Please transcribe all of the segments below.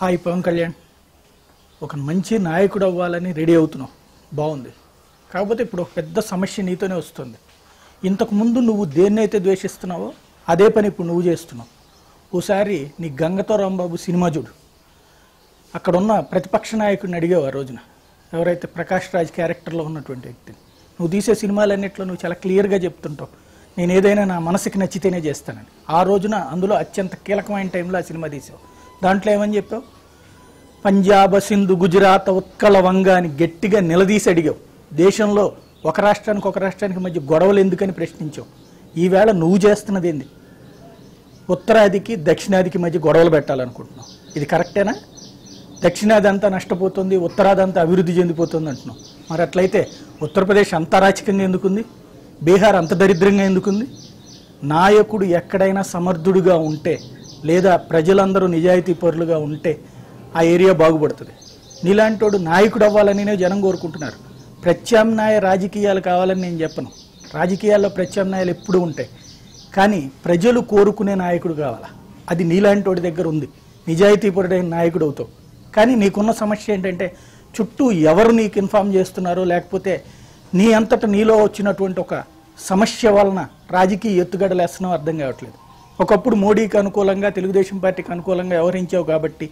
Hi Pawan Kalyan. ఒక మంచి నాయకుడు అవ్వాలని రెడీ అవుతున్నావు. బాగుంది. కాకపోతే ఇప్పుడు ఒక పెద్ద సమస్య నీతోనే వస్తుంది. ఇంతకుముందు నువ్వు దేన్నైతే ద్వేషిస్తున్నావో అదే పని ఇప్పుడు నువ్వు చేస్తున్నావు. ఓసారి నీ గంగతో రాంబాబు సినిమా చూడు. అక్కడున్న ప్రతిపక్ష నాయకుడిని అడిగావు ఆ రోజున. ఎవరైతే ప్రకాష్ రాజ్ క్యారెక్టర్లో ఉన్నటువంటి వ్యక్తిని. నువ్వు తీసే సినిమాలన్నింటిలో నువ్వు చాలా క్లియర్గా చెప్తుంటావు. నేను ఏదైనా నా మనసుకి నచ్చితేనే చేస్తానని. ఆ రోజున అందులో అత్యంత కీలకమైన టైంలో ఆ సినిమా తీసావు. దాంట్లో ఏమని చెప్పావు? పంజాబ్ సింధు గుజరాత్ ఉత్కళ వంగ అని గట్టిగా నిలదీసి అడిగావు. దేశంలో ఒక రాష్ట్రానికి ఒక రాష్ట్రానికి మధ్య గొడవలు ఎందుకని ప్రశ్నించావు? ఈవేళ నువ్వు చేస్తున్నది ఏంది? ఉత్తరాదికి దక్షిణాదికి మధ్య గొడవలు పెట్టాలనుకుంటున్నావు. ఇది కరెక్టేనా? దక్షిణాది అంతా నష్టపోతుంది ఉత్తరాది అంతా అభివృద్ధి చెందిపోతుంది అంటున్నావు. మరి అట్లయితే ఉత్తరప్రదేశ్ అంత అరాచకంగా ఎందుకుంది? బీహార్ అంత దరిద్రంగా ఎందుకుంది? నాయకుడు ఎక్కడైనా సమర్థుడిగా ఉంటే లేదా ప్రజలందరూ నిజాయితీ పరులుగా ఉంటే ఆ ఏరియా బాగుపడుతుంది. నీలాంటోడు నాయకుడు అవ్వాలని జనం కోరుకుంటున్నారు. ప్రత్యామ్నాయ రాజకీయాలు కావాలని నేను చెప్పను. రాజకీయాల్లో ప్రత్యామ్నాయాలు ఎప్పుడూ ఉంటాయి. కానీ ప్రజలు కోరుకునే నాయకుడు కావాలా? అది నీలాంటోడి దగ్గర ఉంది. నిజాయితీపరుడైన నాయకుడు అవుతావు. కానీ నీకున్న సమస్య ఏంటంటే చుట్టూ ఎవరు నీకు ఇన్ఫామ్ చేస్తున్నారో లేకపోతే నీ అంతట నీలో వచ్చినటువంటి ఒక సమస్య వలన రాజకీయ ఎత్తుగడలేస్తున్నావు అర్థం కావట్లేదు. ఒకప్పుడు మోడీకి అనుకూలంగా తెలుగుదేశం పార్టీకి అనుకూలంగా వ్యవహరించావు కాబట్టి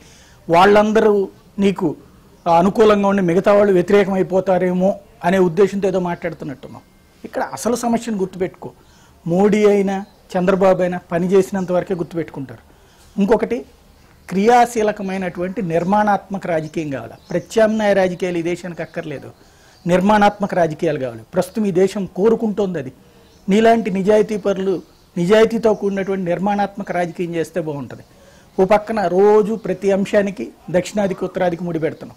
వాళ్ళందరూ నీకు అనుకూలంగా ఉండి మిగతా వాళ్ళు వ్యతిరేకం అయిపోతారేమో అనే ఉద్దేశంతో ఏదో మాట్లాడుతున్నట్టున్నావు. ఇక్కడ అసలు సమస్యను గుర్తుపెట్టుకో. మోడీ అయినా చంద్రబాబు అయినా పని చేసినంత వరకే గుర్తుపెట్టుకుంటారు. ఇంకొకటి క్రియాశీలకమైనటువంటి నిర్మాణాత్మక రాజకీయం కావాలి. ప్రత్యామ్నాయ రాజకీయాలు ఈ దేశానికి అక్కర్లేదు. నిర్మాణాత్మక రాజకీయాలు కావాలి. ప్రస్తుతం ఈ దేశం కోరుకుంటోంది అది. నీలాంటి నిజాయితీ పరులు నిజాయితీతో కూడినటువంటి నిర్మాణాత్మక రాజకీయం చేస్తే బాగుంటుంది. ఓ పక్కన రోజు ప్రతి అంశానికి దక్షిణాదికి ఉత్తరాదికి ముడి పెడుతున్నాం.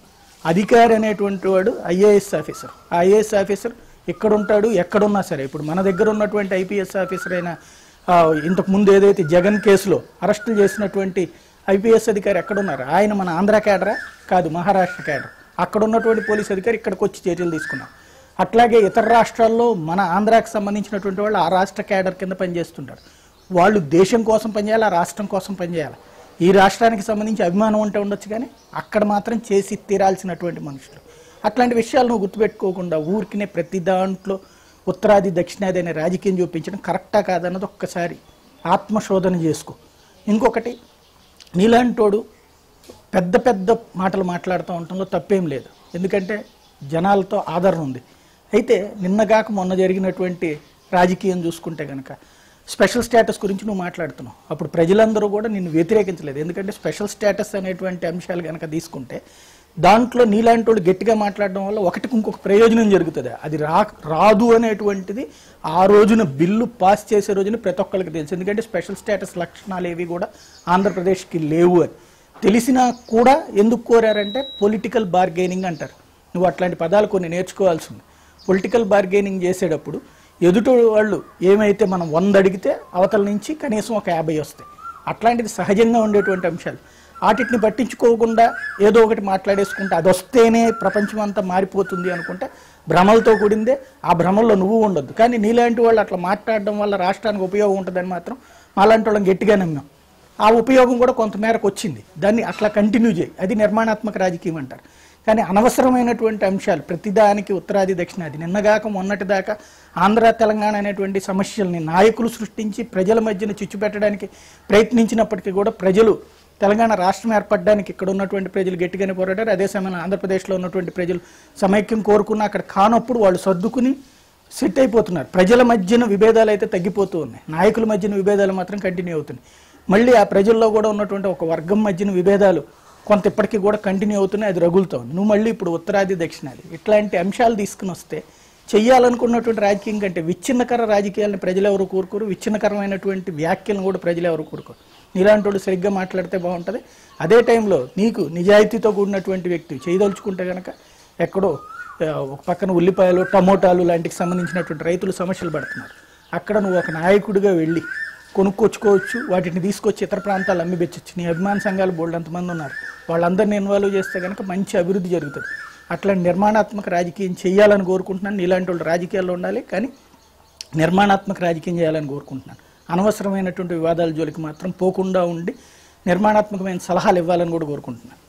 అధికారి అనేటువంటి వాడు ఐఏఎస్ ఆఫీసర్. ఆ ఐఏఎస్ ఆఫీసర్ ఎక్కడుంటాడు ఎక్కడున్నా సరే ఇప్పుడు మన దగ్గర ఉన్నటువంటి ఐపీఎస్ ఆఫీసర్ అయిన ఇంతకుముందు ఏదైతే జగన్ కేసులో అరెస్టులు చేసినటువంటి ఐపీఎస్ అధికారి ఎక్కడున్నారు? ఆయన మన ఆంధ్ర కేడరా? కాదు మహారాష్ట్ర కేడర్. అక్కడ ఉన్నటువంటి పోలీస్ అధికారి ఇక్కడికి వచ్చి చర్యలు తీసుకున్నారు. అట్లాగే ఇతర రాష్ట్రాల్లో మన ఆంధ్రాకి సంబంధించినటువంటి వాళ్ళు ఆ రాష్ట్ర క్యాడర్ కింద పనిచేస్తుంటారు. వాళ్ళు దేశం కోసం పనిచేయాలి? ఆ రాష్ట్రం కోసం పనిచేయాలి? ఈ రాష్ట్రానికి సంబంధించి అభిమానం ఉంటే ఉండొచ్చు కానీ అక్కడ మాత్రం చేసి తీరాల్సినటువంటి మనుషులు. అట్లాంటి విషయాలు నువ్వు గుర్తుపెట్టుకోకుండా ఊరికినే ప్రతి దాంట్లో ఉత్తరాది దక్షిణాది అనే రాజకీయం చూపించడం కరెక్టా కాదన్నది ఒక్కసారి ఆత్మశోధన చేసుకో. ఇంకొకటి నీలాంటోడు పెద్ద పెద్ద మాటలు మాట్లాడుతూ ఉండటంలో తప్పేం లేదు. ఎందుకంటే జనాలతో ఆదరణ ఉంది. అయితే నిన్నగాక మొన్న జరిగినటువంటి రాజకీయం చూసుకుంటే కనుక స్పెషల్ స్టేటస్ గురించి నువ్వు మాట్లాడుతున్నావు. అప్పుడు ప్రజలందరూ కూడా నిన్ను వ్యతిరేకించలేదు. ఎందుకంటే స్పెషల్ స్టేటస్ అనేటువంటి అంశాలు కనుక తీసుకుంటే దాంట్లో నీలాంటి వాళ్ళు గట్టిగా మాట్లాడడం వల్ల ఒకటికి ఇంకొక ప్రయోజనం జరుగుతుంది. అది రా రాదు అనేటువంటిది ఆ రోజున బిల్లు పాస్ చేసే రోజున ప్రతి ఒక్కరికి తెలుసు. ఎందుకంటే స్పెషల్ స్టేటస్ లక్షణాలు ఏవి కూడా ఆంధ్రప్రదేశ్కి లేవు అని. తెలిసినా కూడా ఎందుకు కోరారంటే పొలిటికల్ బార్గెనింగ్ అంటారు. నువ్వు అట్లాంటి పదాలు కొన్ని నేర్చుకోవాల్సి ఉంది. పొలిటికల్ బార్గెనింగ్ చేసేటప్పుడు ఎదుటి వాళ్ళు ఏమైతే మనం వంద అడిగితే అవతల నుంచి కనీసం ఒక యాభై వస్తాయి. అట్లాంటిది సహజంగా ఉండేటువంటి అంశాలు. వాటిని పట్టించుకోకుండా ఏదో ఒకటి మాట్లాడేసుకుంటే అది వస్తేనే ప్రపంచం అంతా మారిపోతుంది అనుకుంటే భ్రమలతో కూడిందే ఆ భ్రమల్లో నువ్వు ఉండొద్దు. కానీ నీలాంటి వాళ్ళు అట్లా మాట్లాడడం వల్ల రాష్ట్రానికి ఉపయోగం ఉంటుందని మాత్రం మాలాంటి వాళ్ళని గట్టిగా నమ్మాం. ఆ ఉపయోగం కూడా కొంతమేరకు వచ్చింది. దాన్ని అట్లా కంటిన్యూ చేయి. అది నిర్మాణాత్మక రాజకీయం అంటారు. కానీ అనవసరమైనటువంటి అంశాలు ప్రతిదానికి ఉత్తరాది దక్షిణాది. నిన్నగాక మొన్నటి దాకా ఆంధ్ర తెలంగాణ అనేటువంటి సమస్యల్ని నాయకులు సృష్టించి ప్రజల మధ్యన చిచ్చు పెట్టడానికి ప్రయత్నించినప్పటికీ కూడా ప్రజలు తెలంగాణ రాష్ట్రం ఏర్పడడానికి ఇక్కడ ఉన్నటువంటి ప్రజలు గట్టిగానే పోరాడారు. అదే సమయంలో ఆంధ్రప్రదేశ్లో ఉన్నటువంటి ప్రజలు సమైక్యం కోరుకున్న అక్కడ కానప్పుడు వాళ్ళు సర్దుకుని సెట్ అయిపోతున్నారు. ప్రజల మధ్యన విభేదాలు అయితే తగ్గిపోతూ ఉన్నాయి. నాయకుల మధ్యన విభేదాలు మాత్రం కంటిన్యూ అవుతున్నాయి. మళ్ళీ ఆ ప్రజల్లో కూడా ఉన్నటువంటి ఒక వర్గం మధ్యన విభేదాలు కొంత ఇప్పటికీ కూడా కంటిన్యూ అవుతున్నాయి అది రగులుతూ ఉంది నువ్వు మళ్ళీ ఇప్పుడు ఉత్తరాది దక్షిణాది ఇట్లాంటి అంశాలు తీసుకుని వస్తే చెయ్యాలనుకున్నటువంటి రాజకీయం కంటే విచ్ఛిన్నకర రాజకీయాలను ప్రజలు ఎవరు కోరుకోరు? విచ్ఛిన్నకరమైనటువంటి వ్యాఖ్యలను కూడా ప్రజలు ఎవరు కోరుకోరు? నీలాంటి వాళ్ళు సరిగ్గా మాట్లాడితే బాగుంటుంది. అదే టైంలో నీకు నిజాయితీతో కూడినటువంటి వ్యక్తి చేయదలుచుకుంటే కనుక ఎక్కడో ఒక పక్కన ఉల్లిపాయలు టమోటాలు లాంటికి సంబంధించినటువంటి రైతులు సమస్యలు పడుతున్నారు. అక్కడ నువ్వు ఒక నాయకుడిగా వెళ్ళి కొనుక్కొచ్చుకోవచ్చు వాటిని తీసుకొచ్చి ఇతర ప్రాంతాలు అమ్మి పెచ్చొచ్చు నీ అభిమాన సంఘాలు బోల్డ్ అంతమంది ఉన్నారు. వాళ్ళందరినీ ఇన్వాల్వ్ చేస్తే కనుక మంచి అభివృద్ధి జరుగుతుంది. అట్లా నిర్మాణాత్మక రాజకీయం చేయాలని కోరుకుంటున్నాను. ఇలాంటి వాళ్ళు రాజకీయాల్లో ఉండాలి కానీ నిర్మాణాత్మక రాజకీయం చేయాలని కోరుకుంటున్నాను. అనవసరమైనటువంటి వివాదాల జోలికి మాత్రం పోకుండా ఉండి నిర్మాణాత్మకమైన సలహాలు ఇవ్వాలని కూడా కోరుకుంటున్నాను.